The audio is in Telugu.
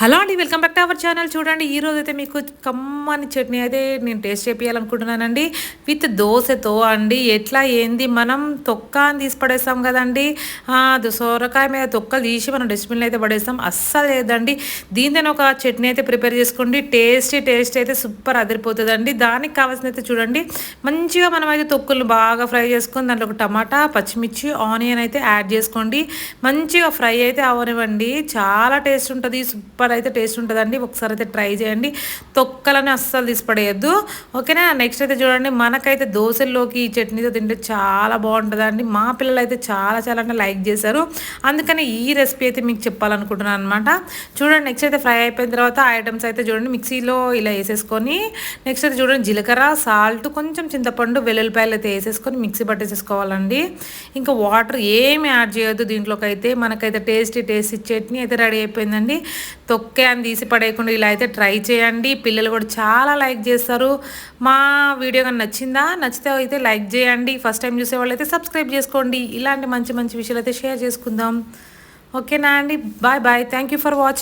హలో అండి welcome back to our channel. చూడండి ఈ రోజు అయితే మీకు కమ్మని చట్నీ అయితే నేను టేస్ట్ చేయాలనుకుంటున్నానండి విత్ దోశతో అండి ఎట్లా ఏంది మనం తొక్క అని తీసి పడేస్తాం కదండి. సొరకాయ మీద తొక్కలు తీసి మనం డస్ట్బిన్లో అయితే పడేస్తాం. అస్సలు లేదండి. దీంతో ఒక చట్నీ అయితే ప్రిపేర్ చేసుకోండి. టేస్టీ టేస్ట్ అయితే సూపర్ అదిరిపోతుందండి. దానికి కావాల్సిన అయితే చూడండి. మంచిగా మనం అయితే తొక్కులు బాగా ఫ్రై చేసుకొని దాంట్లో ఒక టమాటా పచ్చిమిర్చి ఆనియన్ అయితే యాడ్ చేసుకోండి. మంచిగా ఫ్రై అయితే అవనివ్వండి. చాలా టేస్ట్ ఉంటుంది. సూపర్ అయితే టేస్ట్ ఉంటుందండి. ఒకసారి అయితే ట్రై చేయండి. తొక్కలని అస్సలు తీసిపడేయద్దు. ఓకేనా? నెక్స్ట్ అయితే చూడండి. మనకైతే దోశల్లోకి ఈ చట్నీతో తింటే చాలా బాగుంటుందండి. మా పిల్లలు అయితే చాలా చాలా అంటే లైక్ చేశారు. అందుకని ఈ రెసిపీ అయితే మీకు చెప్పాలనుకుంటున్నాను అనమాట చూడండి నెక్స్ట్ అయితే ఫ్రై అయిపోయిన తర్వాత ఐటమ్స్ అయితే చూడండి. మిక్సీలో ఇలా వేసేసుకొని నెక్స్ట్ అయితే చూడండి జీలకర్ర సాల్ట్ కొంచెం చింతపండు వెల్లుల్లిపాయలు అయితే వేసేసుకొని మిక్సీ పట్టేసేసుకోవాలండి. ఇంకా వాటర్ ఏమి యాడ్ చేయొద్దు దీంట్లోకి అయితే మనకైతే టేస్టీ టేస్టీ చట్నీ అయితే రెడీ అయిపోయిందండి. తొక్కే అని తీసి పడేయకుండా ఇలా అయితే ట్రై చేయండి. పిల్లలు కూడా చాలా లైక్ చేస్తారు. మా వీడియో కానీ నచ్చిందా? నచ్చితే అయితే లైక్ చేయండి. ఫస్ట్ టైం చూసే వాళ్ళు అయితే సబ్స్క్రైబ్ చేసుకోండి. ఇలాంటి మంచి మంచి విషయాలు అయితే షేర్ చేసుకుందాం. ఓకేనా అండి? Bye bye. Thank you for watching